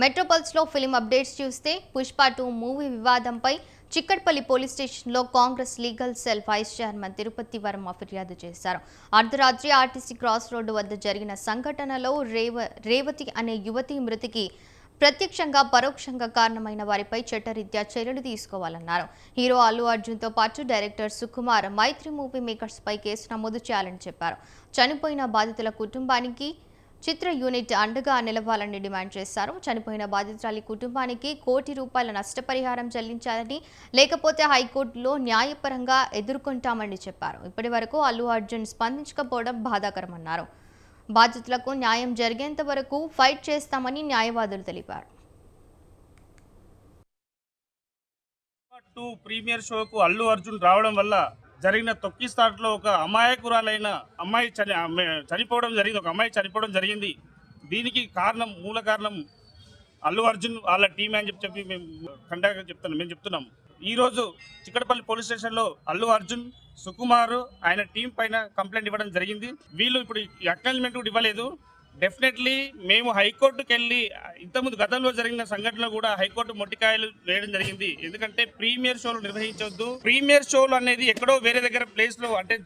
మెట్రోపల్స్లో film updates చూస్తే Pushpa two movie వివాదంపై Chikkadapalli police స్టేషన్లో Congress legal cell vice chairman Tirupati Varma ఫిర్యాదు చేశారు. అర్ధరాత్రి ఆర్టీసీ క్రాస్ రోడ్డు వద్ద జరిగిన సంఘటనలో రేవ రేవతి అనే యువతి మృతికి ప్రత్యక్షంగా పరోక్షంగా కారణమైన వారిపై చట్టరీత్యా చర్యలు తీసుకోవాలన్నారు. హీరో అల్లు అర్జున్తో పాటు director Sukumar Mythri movie makers పై కేసు నమోదు చేయాలని చెప్పారు. చనిపోయిన బాధితుల కుటుంబానికి చిత్ర యూనిట్ అండగా నిలవాలని డిమాండ్ చేశారు. చనిపోయిన బాధితురాలి కుటుంబానికి కోటి రూపాయల నష్టపరిహారం చెల్లించాలని లేకపోతే హైకోర్టులో న్యాయపరంగా ఎదుర్కొంటామని చెప్పారు. ఇప్పటి వరకు అల్లు అర్జున్ స్పందించకపోవడం బాధాకరమన్నారు. బాధితులకు న్యాయం జరిగేంత వరకు ఫైట్ చేస్తామని న్యాయవాదులు తెలిపారు. ప్రీమియర్ షోకు అల్లు అర్జున్ రావడం వల్ల జరిగిన తొక్కిస్తాట్లో ఒక అమాయకురాలైన అమ్మాయి చని చనిపోవడం జరిగింది. ఒక అమ్మాయి చనిపోవడం జరిగింది. దీనికి కారణం మూల కారణం అల్లు అర్జున్ వాళ్ళ టీం అని చెప్పి చెప్పి మేము కండగా చెప్తున్నాం మేము చెప్తున్నాం. ఈరోజు చిక్కడపల్లి పోలీస్ స్టేషన్లో అల్లు అర్జున్ సుకుమార్ ఆయన టీం పైన కంప్లైంట్ ఇవ్వడం జరిగింది. వీళ్ళు ఇప్పుడు అక్నాలజ్మెంట్ కూడా ఇవ్వలేదు. డెఫినెట్లీ మేము హైకోర్టుకు వెళ్ళి ఇంతకుముందు గతంలో జరిగిన సంఘటనలో కూడా హైకోర్టు మొట్టికాయలు వేయడం జరిగింది. ఎందుకంటే ప్రీమియర్ షోలు నిర్వహించవద్దు ప్రీమియర్ షోలు అనేది ఎక్కడో వేరే దగ్గర ప్లేస్లో అంటే